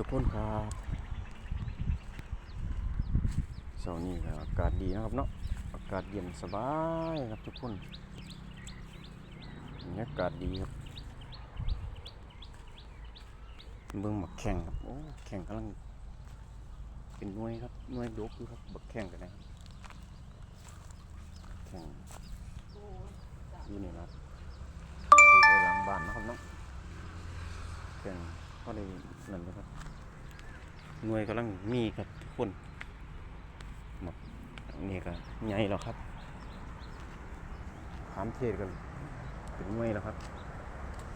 ทุกคนครับเสาร์นี้อากาศดีนะครับเนาะ อากาศเย็นสบายครับทุกคนบรรยากาศดีครับ เบิ่งหมักแข่งครับ โอ้ แข่งกำลัง เป็นน่วยครับน่วยดกอยู่ครับ บักแข่งกันนะครับแข่งอยู่นี่นะครับปลูกไว้หลังบ้านนะครับเนาะแข่ง ก็ได้นั่นนะครับหน่วยกำลังมีครับทุกคนหมดนี่ก็ใหญ่แล้วครับขามเทศกันถึงหน่วยแล้วครับ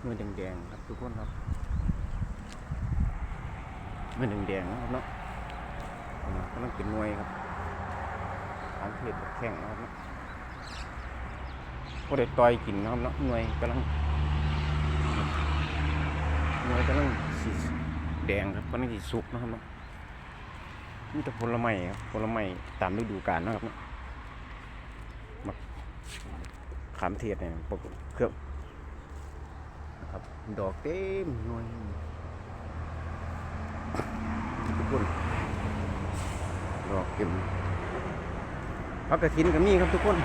หน่วยแดงๆครับทุกคนครับหน่วยแดงๆนะครับเนาะกำลังเป็นหน่วยครับขามเทศแข่งนะครับเนาะก็ได้ต่อยกินนะครับเนาะหน่วยกำลังเนื้อกำลัง สีแดงครับกำลังสีสุกนะครับเนาะนี่แต่ผลไม้ครับผลไม้ตามฤดูกาลนะครับเนาะมักขามเทศเนี่ยปกเครื่องนะครับดอกเต็มหน่วยทุกคนดอกเต็มพักกระถินก็มีครับทุกคน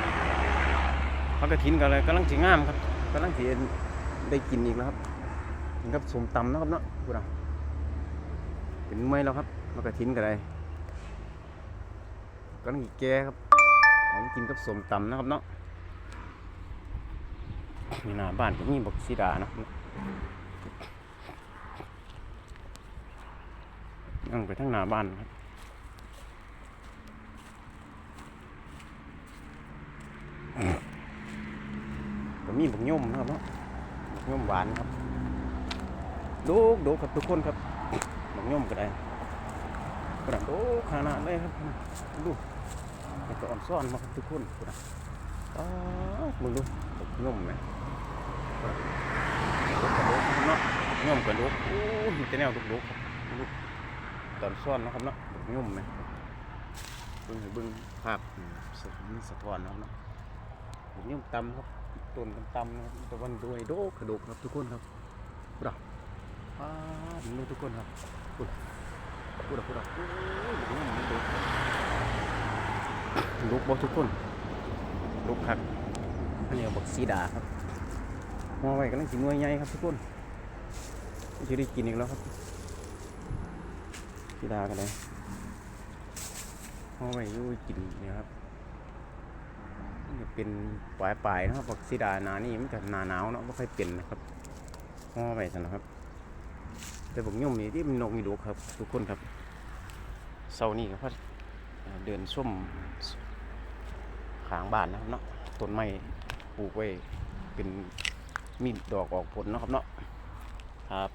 พักกระถินก็เลยกำลังสีงามครับกำลังสีได้กินอีกแล้วครับ กินกับสมตำนะครับเนาะพูดอะเป็นไม่แล้วครับมากระทิ้นกันเลยก็ต้องแก่ครับเอามกินกับสมตำนะครับเนาะมีหน้าบ้านก็มีบักซีดานะนั่งไปทั้งหน้าบ้านครับก็มีบักย่มนะครับเนาะบักย่มหวานครับ ดูดูครับทุกคนครับมักย่อมก็ได้กระดังดูขนาดเลยครับดูมันก็อ่อนซ่อนมาครับทุกคนกระดังอ้าวมึงดูมักย่อมไหมกระดูกระดูเนาะย่อมกระดูโอ้ยมีแนวดุกดุกครับดูตอนซ่อนนะครับเนาะมักย่อมไหมเบึ้งเบึ้งภาพอืมสะมีสะท้อนนะครับเนาะมักย่อมตำครับต้นตำๆนะครับตะวันด้วยโดกกระดูครับทุกคนครับอ่า ดูทุกคนครับพูดพูดพูดพูดโอ้ยมันลุกลุกบ่ทุกคนลุกครับอันนี้บักซีดาครับห่อไว้กำลังสิหน่วยใหญ่ครับทุกคนจะได้กินอีกแล้วครับซีดากันเลยห่อไว้อยู่กินเนี่ยครับนี่ก็เป็นปลายปลายๆนะครับบักซีดาหนานี่มันจะหนาหนาวเนาะไม่ค่อยเป็นนะครับห่อไว้สั่นนะครับ แต่ผมย่อมนี่ที่มันนกมีดูครับ ทุกคนครับเสาร์นี้ก็พัดเดินส้มขางบ้านนะครับเนาะต้นไม้ปลูกไว้เป็นมีดอกออกผลนะครับเนาะครับ